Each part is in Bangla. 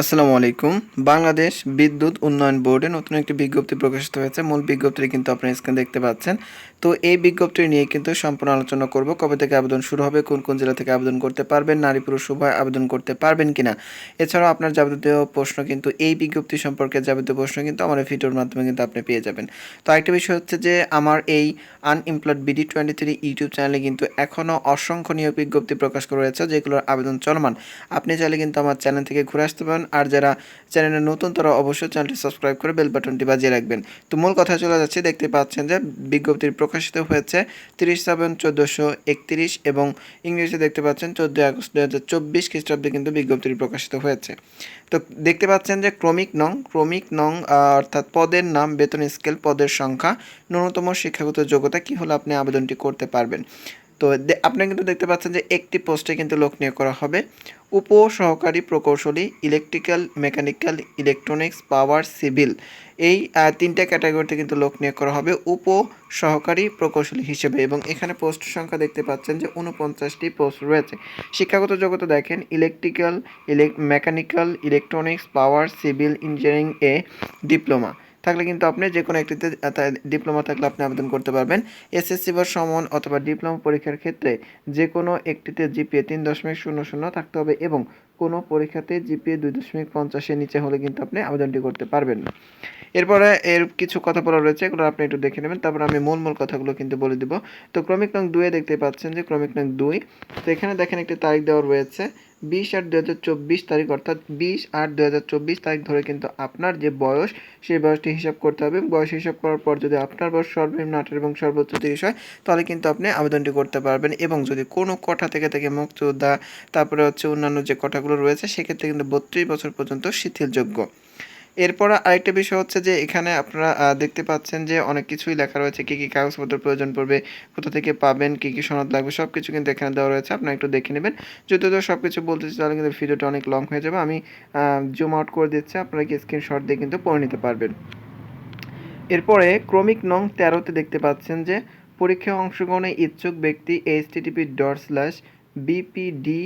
আসসালামু আলাইকুম। বাংলাদেশ বিদ্যুৎ উন্নয়ন বোর্ডে নতুন একটি বিজ্ঞপ্তি প্রকাশিত হয়েছে। মূল বিজ্ঞপ্তিটি কিন্তু আপনার স্ক্রিন দেখতে পাচ্ছেন। তো এই বিজ্ঞপ্তি নিয়ে কিন্তু সম্পূর্ণ আলোচনা করব। কবে থেকে আবেদন শুরু হবে, কোন কোন জেলা থেকে আবেদন করতে পারবেন, নারী পুরুষ উভয় আবেদন করতে পারবেন কিনা? এছাড়াও আপনার যাবতীয় প্রশ্ন কিন্তু এই বিজ্ঞপ্তি সম্পর্কে যাবতীয় প্রশ্ন কিন্তু আমার ভিডিওর মাধ্যমে কিন্তু আপনি পেয়ে যাবেন। তো আরেকটা বিষয় হচ্ছে যে, আমার এই unemployed BD twenty three YouTube চ্যানেলে কিন্তু এখনও অসংখ্য নিয়োগ বিজ্ঞপ্তি প্রকাশ করা হয়েছে, যেগুলোর আবেদন চলমান। আপনি চাইলে কিন্তু আমার চ্যানেল থেকে ঘুরে আসতে পারেন। আর যারা চ্যানেলে নতুন, তারা অবশ্যই চ্যানেলটি সাবস্ক্রাইব করে বেল বাটনটি বাজিয়ে রাখবেন। তো মূল কথা চলে যাচ্ছে, দেখতে পাচ্ছেন যে বিজ্ঞপ্তি প্রকাশিত হয়েছে তিরিশ সেভেন চোদ্দোশো একত্রিশ এবং ইংরেজিতে দেখতে পাচ্ছেন চোদ্দোই আগস্ট দু হাজার চব্বিশ খ্রিস্টাব্দে কিন্তু বিজ্ঞপ্তিটি প্রকাশিত হয়েছে। তো দেখতে পাচ্ছেন যে ক্রমিক নং ক্রমিক নং অর্থাৎ পদের নাম, বেতন স্কেল, পদের সংখ্যা, ন্যূনতম শিক্ষাগত যোগ্যতা কি হলে আপনি আবেদনটি করতে পারবেন। তো দে- আপনি কিন্তু দেখতে পাচ্ছেন যে একটি পোস্টে কিন্তু লোক নিয়োগ করা হবে। উপ সহকারী প্রকৌশলী electrical mechanical electronics power civil এই তিনটা ক্যাটাগরিতে কিন্তু লোক নিয়োগ করা হবে উপ সহকারী প্রকৌশলী হিসেবে এবং এখানে পোস্ট সংখ্যা দেখতে পাচ্ছেন যে উনপঞ্চাশটি পোস্ট রয়েছে। শিক্ষাগত জগতে দেখেন electrical ইলেক mechanical electronics power civil engineering এ ডিপ্লোমা থাকলে কিন্তু আপনি যে কোনো একটিতে ডিপ্লোমা থাকলে আপনি আবেদন করতে পারবেন। এসএসসি বা সমন অথবা ডিপ্লোমা পরীক্ষার ক্ষেত্রে যে কোনো একটিতে জিপিএ তিন দশমিক শূন্য শূন্য থাকতে হবে এবং কোনো পরীক্ষাতে জিপিএ দুই দশমিক পঞ্চাশের নিচে হলে কিন্তু আপনি আবেদনটি করতে পারবেন না। এরপরে এর কিছু কথা বলা রয়েছে, এগুলো আপনি একটু দেখে নেবেন। তারপর আমি মূল মূল কথাগুলো কিন্তু বলে দিব। তো ক্রমিক নং দুয়ে দেখতে পাচ্ছেন যে ক্রমিক নং দুই, তো এখানে দেখেন একটি তারিখ দেওয়া রয়েছে। বিশ আট দু হাজার চব্বিশ তারিখ, অর্থাৎ বিশ আট দু হাজার চব্বিশ তারিখ ধরে কিন্তু আপনার যে বয়স, সেই বয়সটি হিসাব করতে হবে বয়স হিসাব করার পর যদি আপনার বয়স সর্বনিম্ন আঠারো এবং সর্বোচ্চ তিরিশ হয়, তাহলে কিন্তু আপনি আবেদনটি করতে পারবেন এবং যদি কোনো কঠা থেকে থেকে মুক্তদা, তারপরে হচ্ছে অন্যান্য যে কঠাগুলো রয়েছে, সেক্ষেত্রে কিন্তু বত্রিশ বছর পর্যন্ত শিথিলযোগ্য। এরপর আরেকটা বিষয় হচ্ছে যে এখানে আপনারা দেখতে পাচ্ছেন যে অনেক কিছুই লেখা রয়েছে, কী কী কাগজপত্র প্রয়োজন পড়বে, কোথা থেকে পাবেন, কী কী সনদ লাগবে সব কিছু কিন্তু এখানে দেওয়া রয়েছে, আপনারা একটু দেখে নেবেন। যদি তো সব কিছু বলতেছি, তাহলে কিন্তু ভিডিওটা অনেক লং হয়ে যাবে। আমি জুম আউট করে দিচ্ছি, আপনারা কি স্ক্রিনশট দিয়ে কিন্তু পড়ে নিতে পারবেন। এরপরে ক্রমিক নং তেরোতে দেখতে পাচ্ছেন যে পরীক্ষায় অংশগ্রহণে ইচ্ছুক ব্যক্তি H TTP dot slash BPDB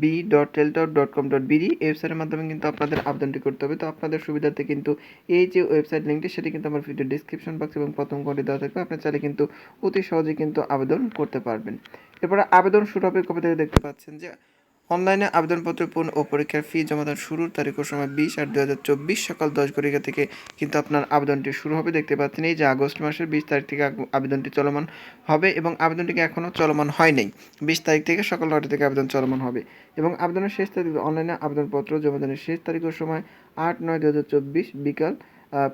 B dot tel dot dot com dot BD ওয়েবসাইটের মাধ্যমে কিন্তু আপনাদের আবেদনটি করতে হবে। তো আপনাদের সুবিধার্থে কিন্তু এই যে ওয়েবসাইট লিঙ্কটি সেটি কিন্তু আমার ভিডিও ডিসক্রিপশন বক্স এবং প্রথম কোডে দেওয়া থাকবে। আপনার চাইলে কিন্তু অতি সহজে কিন্তু আবেদন করতে পারবেন। এরপরে আবেদন শুরু হবে কবে থেকে দেখতে পাচ্ছেন যে অনলাইনে আবেদনপত্র পূর্ণ ও পরীক্ষার ফি জমা দেওয়ার শুরুর তারিখ ও সময় বিশ আট দু হাজার চব্বিশ সকাল দশ ঘটিকা থেকে কিন্তু আপনার আবেদনটি শুরু হবে। দেখতে পাচ্ছেন এই যে আগস্ট মাসের বিশ তারিখ থেকে আবেদনটি চলমান হবে এবং আবেদনটিকে এখনও চলমান হয় নাই বিশ তারিখ থেকে সকাল নয়টা থেকে আবেদন চলমান হবে এবং আবেদনের শেষ তারিখ অনলাইনে আবেদনপত্র জমা দানের শেষ তারিখ ও সময় আট নয় দু হাজার চব্বিশ বিকাল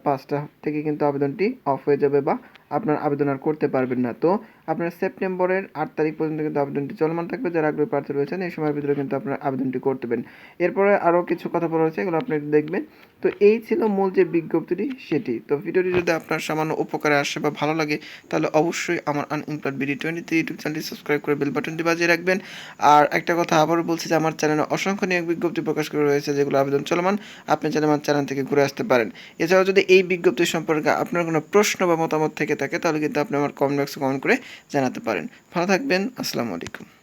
পাঁচটা থেকে কিন্তু আবেদনটি অফ হয়ে যাবে বা আপনার আবেদন আর করতে পারবেন না। তো আপনার সেপ্টেম্বরের আট তারিখ পর্যন্ত কিন্তু আবেদনটি চলমান থাকবে। যারা আগ্রহী প্রার্থী রয়েছেন, এই সময়ের ভিতরে কিন্তু আপনার আবেদনটি করতে পারেন এরপরে আরও কিছু কথা বলা হয়েছে এগুলো আপনি দেখবেন। তো এই ছিল মূল যে বিজ্ঞপ্তিটি, সেটি। তো ভিডিওটি যদি আপনার সামান্য উপকারে আসে বা ভালো লাগে, তাহলে অবশ্যই আমার unemployed BD twenty three YouTube চ্যানেলটি সাবস্ক্রাইব করে বেল বাটনটি বাজিয়ে রাখবেন। আর একটা কথা আবারও বলছি যে, আমার চ্যানেলে অসংখ্য নিয়োগ বিজ্ঞপ্তি প্রকাশ করে রয়েছে, যেগুলো আবেদন চলমান। আপনি চাইলে আমার চ্যানেল থেকে ঘুরে আসতে পারেন। এছাড়াও যদি এই বিজ্ঞপ্তি সম্পর্কে আপনার কোনো প্রশ্ন বা মতামত থেকে থাকে, তাহলে কিন্তু আপনি আমার কমেন্ট বক্সে কমেন্ট করে জানাতে পারেন। ভালো থাকবেন, আসসালামু আলাইকুম।